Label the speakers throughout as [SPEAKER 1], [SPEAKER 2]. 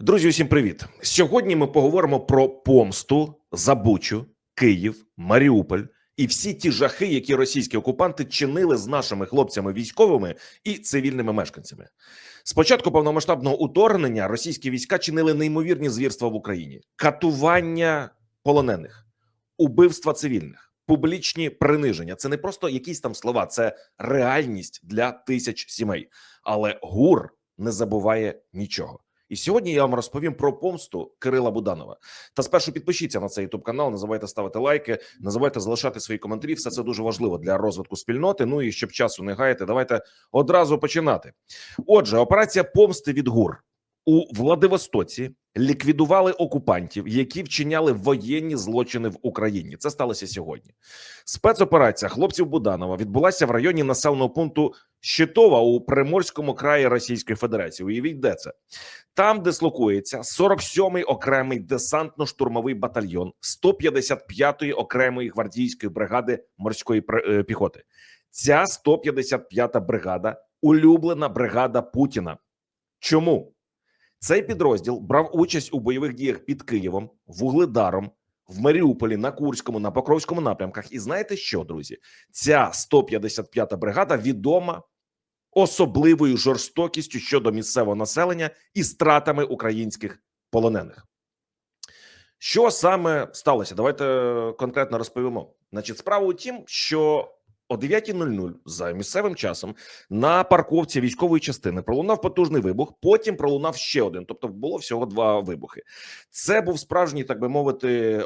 [SPEAKER 1] Друзі, усім привіт! Сьогодні ми поговоримо про помсту за Бучу, Київ, Маріуполь і всі ті жахи, які російські окупанти чинили з нашими хлопцями військовими і цивільними мешканцями. З початку повномасштабного уторгнення російські війська чинили неймовірні звірства в Україні: катування полонених, убивства цивільних, публічні приниження. Це не просто якісь там слова, це реальність для тисяч сімей. Але ГУР не забуває нічого. І сьогодні я вам розповім про помсту Кирила Буданова. Та спершу підпишіться на цей ютуб канал. Не забувайте ставити лайки, не забувайте залишати свої коментарі. Все це дуже важливо для розвитку спільноти. Ну і щоб часу не гаяти, давайте одразу починати. Отже, операція помсти від ГУР у Владивостоці ліквідували окупантів, які вчиняли воєнні злочини в Україні. Це сталося сьогодні. Спецоперація хлопців Буданова відбулася в районі населеного пункту Щитова у Приморському краї Російської Федерації. Уявіть, де це там дислокується 47-й окремий десантно-штурмовий батальйон 155-ї окремої гвардійської бригади морської е, піхоти. Ця 155-та бригада улюблена бригада Путіна. Чому цей підрозділ брав участь у бойових діях під Києвом, Вугледаром, в Маріуполі, на Курському, на Покровському напрямках? І знаєте що, друзі? Ця 155-та бригада відома особливою жорстокістю щодо місцевого населення і стратами українських полонених. Що саме сталося? Давайте конкретно розповімо. Значить, справа у тім, що о 9.00 за місцевим часом на парковці військової частини пролунав потужний вибух. Потім пролунав ще один. Тобто було всього два вибухи. Це був справжній, так би мовити,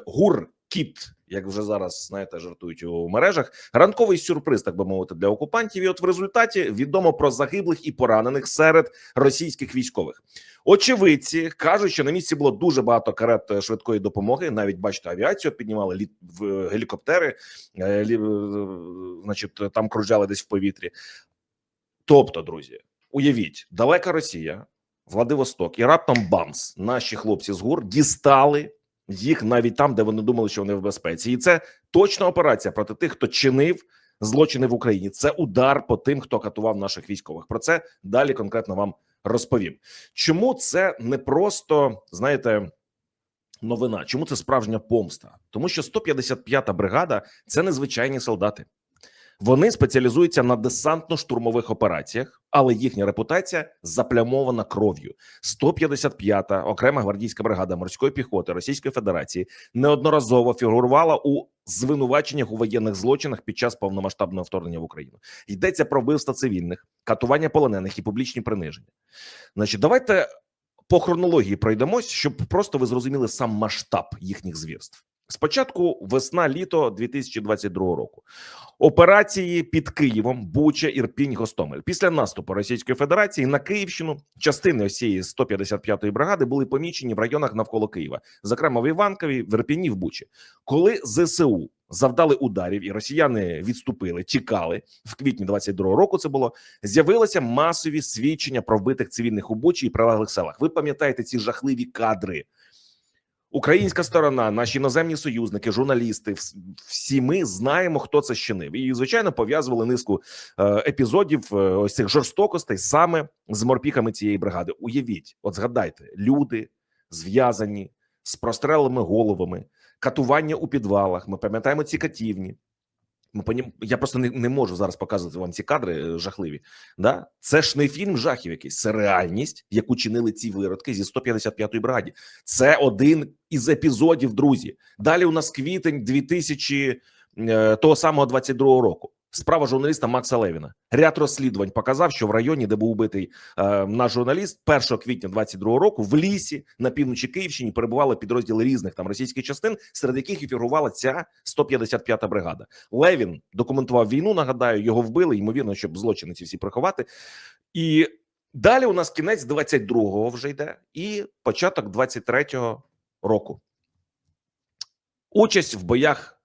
[SPEAKER 1] гур-кіт, як вже зараз знаєте, жартують у мережах. Ранковий сюрприз, так би мовити, для окупантів. І от в результаті відомо про загиблих і поранених серед російських військових. Очевидці кажуть, що на місці було дуже багато карет швидкої допомоги. Навіть бачите, авіацію піднімали літ в гелікоптери, е, лі, е, значить, там кружляли десь в повітрі. Тобто, друзі, уявіть, далека Росія, Владивосток, і раптом бамс. Наші хлопці з ГУР дістали їх навіть там, де вони думали, що вони в безпеці, і це точна операція проти тих, хто чинив злочини в Україні. Це удар по тим, хто катував наших військових. Про це далі конкретно вам розповім. Чому це не просто знаєте? Новина, чому це справжня помста? Тому що 155-та бригада це незвичайні солдати. Вони спеціалізуються на десантно-штурмових операціях, але їхня репутація заплямована кров'ю. 155-та окрема гвардійська бригада морської піхоти Російської Федерації неодноразово фігурувала у звинуваченнях у воєнних злочинах під час повномасштабного вторгнення в Україну. Йдеться про вбивства цивільних, катування полонених і публічні приниження. Значить, давайте по хронології пройдемось, щоб просто ви зрозуміли сам масштаб їхніх звірств. Спочатку весна літо 2022 року. Операції під Києвом, Буча, Ірпінь, Гостомель. Після наступу Російської Федерації на Київщину частини цієї 155-ї бригади були помічені в районах навколо Києва, зокрема в Іванкові, в Ірпіні, в Бучі. Коли ЗСУ завдали ударів, і росіяни відступили, тікали в квітні 22-го року. Це було з'явилися масові свідчення про вбитих цивільних у Бучі і прилеглих селах. Ви пам'ятаєте ці жахливі кадри? Українська сторона, наші іноземні союзники, журналісти, всі ми знаємо, хто це щинив, і звичайно пов'язували низку е, епізодів е, ось цих жорстокостей саме з морпіхами цієї бригади. Уявіть, от згадайте, люди зв'язані з прострелими головами, катування у підвалах. Ми пам'ятаємо ці катівні. Ми. Я просто не, не можу зараз показувати вам ці кадри е, жахливі. Да? Це ж не фільм жахів якийсь, це реальність, яку чинили ці виродки зі 155-ї бригаді. Це один із епізодів, друзі. Далі у нас квітень 2000 е, того самого 22-го року. Справа журналіста Макса Левіна. Ряд розслідувань показав, що в районі, де був убитий е, наш журналіст, 1 квітня 22-го року в лісі на півночі Київщині перебували підрозділи різних там російських частин, серед яких і фігурувала ця 155-та бригада. Левін документував війну. Нагадаю, його вбили, ймовірно, щоб злочини ці всі приховати. І далі у нас кінець 22-го вже йде, і початок 23-го року. Участь в боях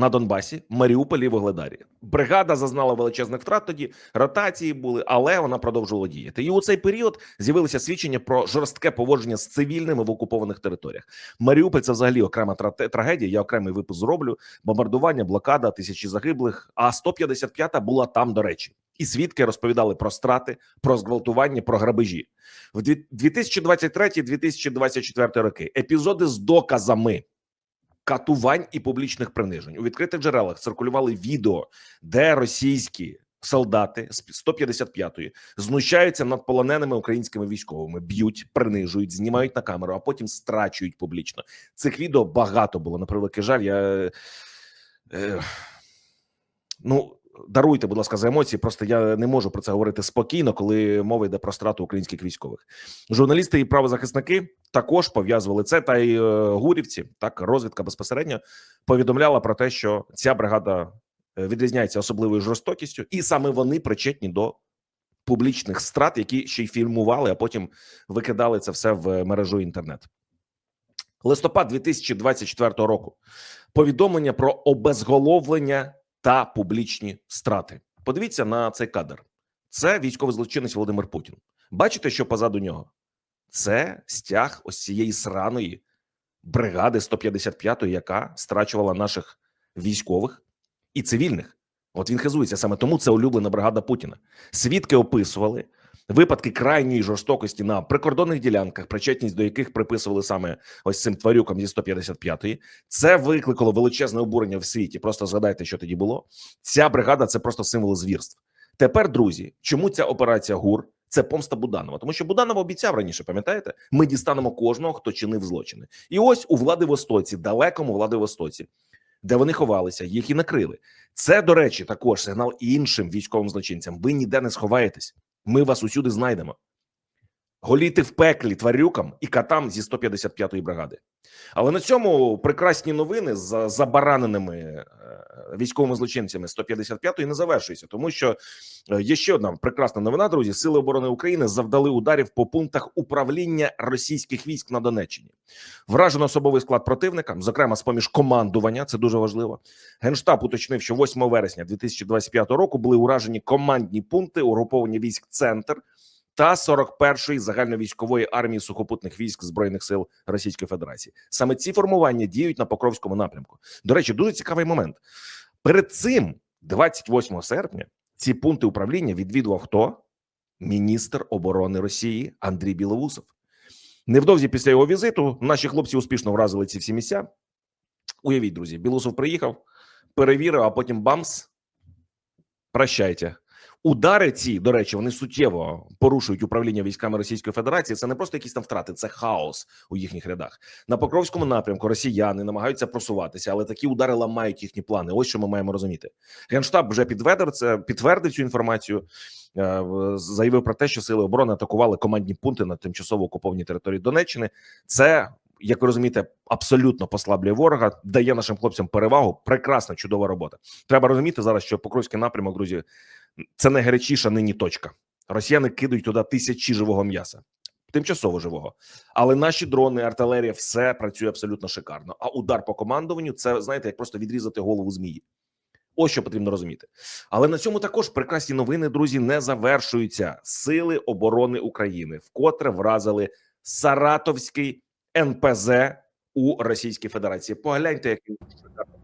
[SPEAKER 1] на Донбасі, Маріуполі, Вугледарі. Бригада зазнала величезних втрат тоді, ротації були, але вона продовжувала діяти. І у цей період з'явилися свідчення про жорстке поводження з цивільними в окупованих територіях. Маріуполь це взагалі окрема трагедія. Я окремий випуск зроблю. Бомбардування, блокада, тисячі загиблих. А 155-та була там, до речі. і свідки розповідали про страти, про зґвалтування, про грабежі в 2023-2024 роки. Епізоди з доказами катувань і публічних принижень у відкритих джерелах циркулювали відео, де російські солдати з 155-ї знущаються над полоненими українськими військовими, б'ють, принижують, знімають на камеру, а потім страчують публічно. Цих відео багато було на превеликий жаль. Я е, ну. Даруйте, будь ласка, за емоції. Просто я не можу про це говорити спокійно, коли мова йде про страту українських військових. Журналісти і правозахисники також пов'язували це. Та й е, гурівці, так розвідка безпосередньо повідомляла про те, що ця бригада е, відрізняється особливою жорстокістю, і саме вони причетні до публічних страт, які ще й фільмували, а потім викидали це все в мережу інтернет. Листопад 2024 року. Повідомлення про обезголовлення та публічні страти. Подивіться на цей кадр. Це військовий злочинець Володимир Путін. Бачите, що позаду нього? Це стяг ось цієї сраної бригади 155-ї, яка страчувала наших військових і цивільних. От він хизується саме тому. Це улюблена бригада Путіна. Свідки описували випадки крайньої жорстокості на прикордонних ділянках, причетність до яких приписували саме ось цим тварюкам зі 155-ї. Це викликало величезне обурення в світі. Просто згадайте, що тоді було. Ця бригада це просто символ звірств. Тепер, друзі, чому ця операція ГУР? Це помста Буданова, тому що Буданов обіцяв раніше, пам'ятаєте? Ми дістанемо кожного, хто чинив злочини. І ось у Владивостоці, далекому Владивостоці, де вони ховалися, їх і накрили. Це, до речі, також сигнал іншим військовим злочинцям. Ви ніде не сховаєтесь. Ми вас усюди знайдемо. Голіти в пеклі тварюкам і катам зі 155-ї бригади. Але на цьому прекрасні новини з забараненими військовими злочинцями 155-ї не завершуються, тому що е, є ще одна прекрасна новина. Друзі, сили оборони України завдали ударів по пунктах управління російських військ на Донеччині. Вражено особовий склад противника, зокрема з поміж командування. Це дуже важливо. Генштаб уточнив, що 8 вересня 2025 року були уражені командні пункти угруповання військ Центр та 41-ї загальновійськової армії сухопутних військ збройних сил Російської Федерації. Саме ці формування діють на Покровському напрямку. До речі, дуже цікавий момент. Перед цим, 28 серпня, ці пункти управління відвідував хто? Міністр оборони Росії Андрій Білоусов. Невдовзі після його візиту наші хлопці успішно вразили ці всі місця. Уявіть, друзі, Білоусов приїхав, перевірив, а потім бамс. Прощайте. Удари ці, до речі, вони суттєво порушують управління військами Російської Федерації. Це не просто якісь там втрати, це хаос у їхніх рядах. На Покровському напрямку росіяни намагаються просуватися, але такі удари ламають їхні плани. Ось що ми маємо розуміти. Генштаб вже підтвердив це, підтвердив цю інформацію. е, Заявив про те, що сили оборони атакували командні пункти на тимчасово окупованій території Донеччини. Це як ви розумієте, абсолютно послаблює ворога, дає нашим хлопцям перевагу. Прекрасна, чудова робота. Треба розуміти зараз, що Покровський напрямок, друзі, це найгарячіша нині точка. Росіяни кидають туди тисячі живого м'яса, тимчасово живого. Але наші дрони, артилерія, все працює абсолютно шикарно. А удар по командуванню це знаєте, як просто відрізати голову змії. Ось що потрібно розуміти. Але на цьому також прекрасні новини, друзі, не завершуються. Сили оборони України вкотре вразили Саратовський НПЗ у Російській Федерації. Погляньте, як він шикарно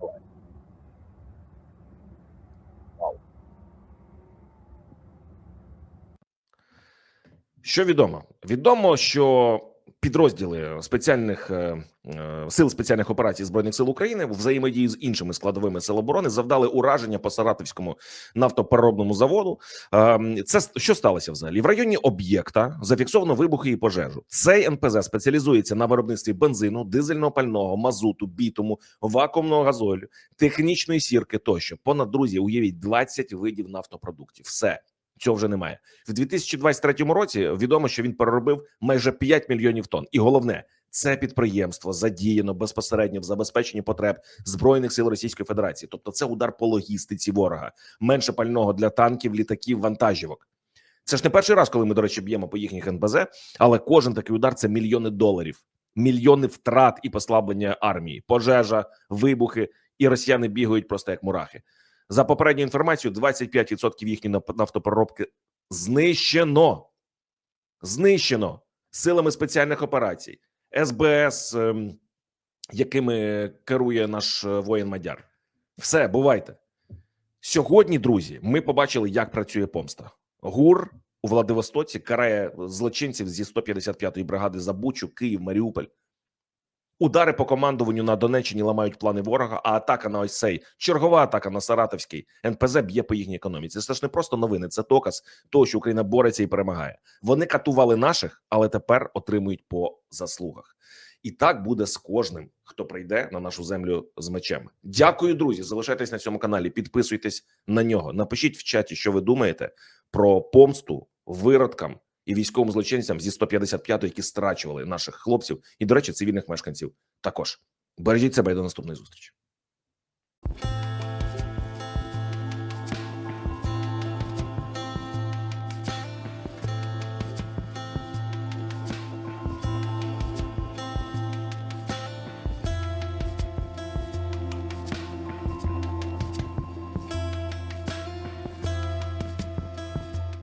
[SPEAKER 1] Що відомо? Відомо, що підрозділи спеціальних е, е, сил спеціальних операцій збройних сил України в взаємодії з іншими складовими сил оборони завдали ураження по Саратовському нафтопереробному заводу. Е, Це що сталося взагалі? В районі об'єкта зафіксовано вибухи і пожежу. Цей НПЗ спеціалізується на виробництві бензину, дизельного пального, мазуту, бітуму, вакуумного газолю, технічної сірки тощо. Понад друзі, уявіть 20 видів нафтопродуктів. Все. Цього вже немає в 2023 році. Відомо, що він переробив майже 5 мільйонів тонн. І головне, це підприємство задіяно безпосередньо в забезпеченні потреб збройних сил Російської Федерації. Тобто, це удар по логістиці ворога, менше пального для танків, літаків, вантажівок. Це ж не перший раз, коли ми, до речі, б'ємо по їхніх НПЗ, але кожен такий удар це мільйони доларів, мільйони втрат і послаблення армії, пожежа, вибухи, і росіяни бігають просто як мурахи. За попередньою інформацією, 25% їхньої наф- нафтопереробки знищено. Знищено силами спеціальних операцій, СБС, ем, якими керує наш е, воїн Мадяр. Все, бувайте. Сьогодні, друзі, ми побачили, як працює помста. ГУР у Владивостоці карає злочинців зі 155-ї бригади за Бучу, Київ, Маріуполь. Удари по командуванню на Донеччині ламають плани ворога, а атака на ось цей чергова атака на Саратовський НПЗ б'є по їхній економіці. Це ж не просто новини, це доказ того, що Україна бореться і перемагає. Вони катували наших, але тепер отримують по заслугах. І так буде з кожним, хто прийде на нашу землю з мечем. Дякую, друзі. Залишайтесь на цьому каналі, підписуйтесь на нього. Напишіть в чаті, що ви думаєте про помсту виродкам і військовим злочинцям зі 155-ї, які страчували наших хлопців і, до речі, цивільних мешканців. Також бережіть себе і до наступної зустрічі.